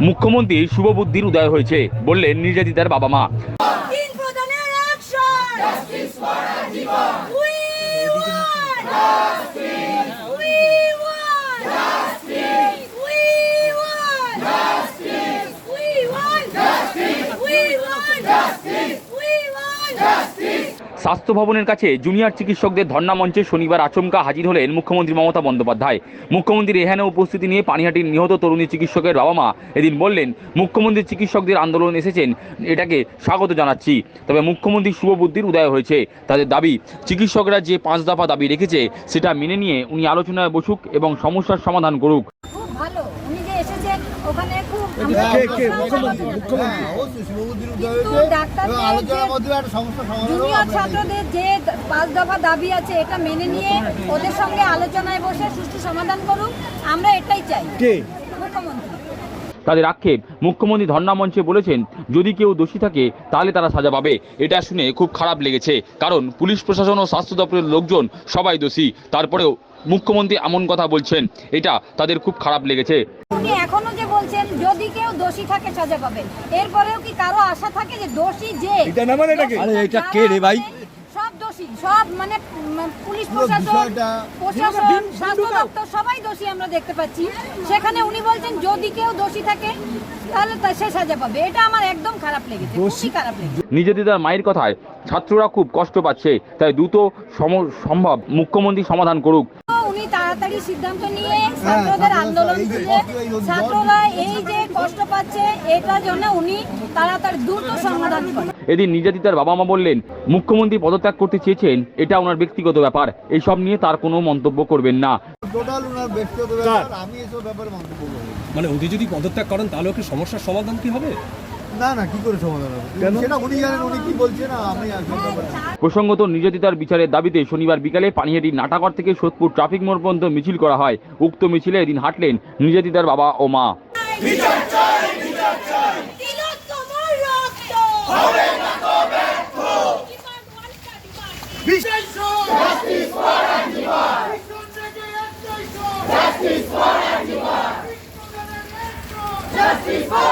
মুখ্যমন্ত্রীর শুভবুদ্ধির উদয় হয়েছে বললেন নির্যাতিতার বাবা মা। স্বাস্থ্য ভবনের কাছে জুনিয়র চিকিৎসকদের ধর্ণা মঞ্চে শনিবার আচমকা হাজির হলেন মুখ্যমন্ত্রী মমতা বন্দ্যোপাধ্যায়। মুখ্যমন্ত্রীর এখানে উপস্থিতি নিয়ে পানিহাটির নিহত তরুণী চিকিৎসকের বাবা মা এদিন বললেন, মুখ্যমন্ত্রী চিকিৎসকদের আন্দোলন এসেছেন, এটাকে স্বাগত জানাচ্ছি। তবে মুখ্যমন্ত্রী শুভবুদ্ধির উদয় হয়েছে। তাদের দাবি, চিকিৎসকরা যে পাঁচ দফা দাবি রেখেছে, সেটা মেনে নিয়ে উনি আলোচনায় বসুক এবং সমস্যার সমাধান করুক। এসেছেন ওখানে খুব মুখ্যমন্ত্রী হ্যাঁ, জুনিয়র ছাত্রদের যে পাঁচ দফা দাবি আছে এটা মেনে নিয়ে ওদের সঙ্গে আলোচনায় বসে সুষ্ঠু সমাধান করুক আমরা এটাই চাই। মুখ্যমন্ত্রী। তাদের আক্ষেপ মুখ্যমন্ত্রী ধর্ণা মঞ্চে বলেছেন যদি কেউ দোষী থাকে তাহলে তারা সাজা পাবে। এটা শুনে খুব খারাপ লেগেছে কারণ পুলিশ প্রশাসন ও স্বাস্থ্য দপ্তরের লোকজন সবাই দোষী। তারপরেও মুখ্যমন্ত্রী এমন কথা বলছেন এটা তাদের খুব খারাপ লেগেছে উনি এখনও যে বলছেন যদি কেউ দোষী থাকে সাজা পাবেন এরপরেও কি কারও আশা থাকে যে দোষী যে এটা না মানে এটাকে? আরে এটা কে রে ভাই? সব দোষী সব মানে পুলিশ প্রশাসন প্রশাসন স্বাস্থ্য দপ্তর সবাই দোষী আমরা দেখতে পাচ্ছি। সেখানে উনি বলছেন যদি কেউ দোষী থাকে তাহলে তা সে সাজা পাবে। এটা আমার একদম খারাপ লেগেছে খুবই খারাপ লেগেছে। নিজেদিদার মায়ের কথায় ছাত্ররা খুব কষ্ট পাচ্ছে তাই দ্রুত সম- সম্ভব মুখ্যমন্ত্রী সমাধান করুক। তাড়াতাড়ি সিদ্ধান্ত নিয়ে ছাত্রদের আন্দোলন এই যে তুলে কষ্ট, এই যে ছাত্ররা এই যে কষ্ট পাচ্ছে এটার জন্য উনি তাড়াতাড়ি দ্রুত সমাধান করেন। এদিন নির্যাতিতার বাবা মা বললেন মুখ্যমন্ত্রী পদত্যাগ করতে চেয়েছেন এটা ওনার ব্যক্তিগত ব্যাপার। এইসব নিয়ে তার কোনো মন্তব্য করবেন না। টোটাল ওনার ব্যক্তিগত ব্যাপার আমি এসব ব্যাপারে মন্তব্য করব। মানে উনি যদি পদত্যাগ করেন তাহলে কি সমস্যার সমাধান কি হবে? না না কি করে সমাধান হবে সেটা উনি জানেন উনি কি বলছেন আমি প্রসঙ্গত নির্যাতিতার বিচারের দাবিতে শনিবার বিকালে পানিহাটির নাটাগড় থেকে সোদপুর ট্রাফিক মোড় পর্যন্ত মিছিল করা হয় উক্ত মিছিলে এদিন হাঁটলেন নির্যাতিতার বাবা ও মা Justice for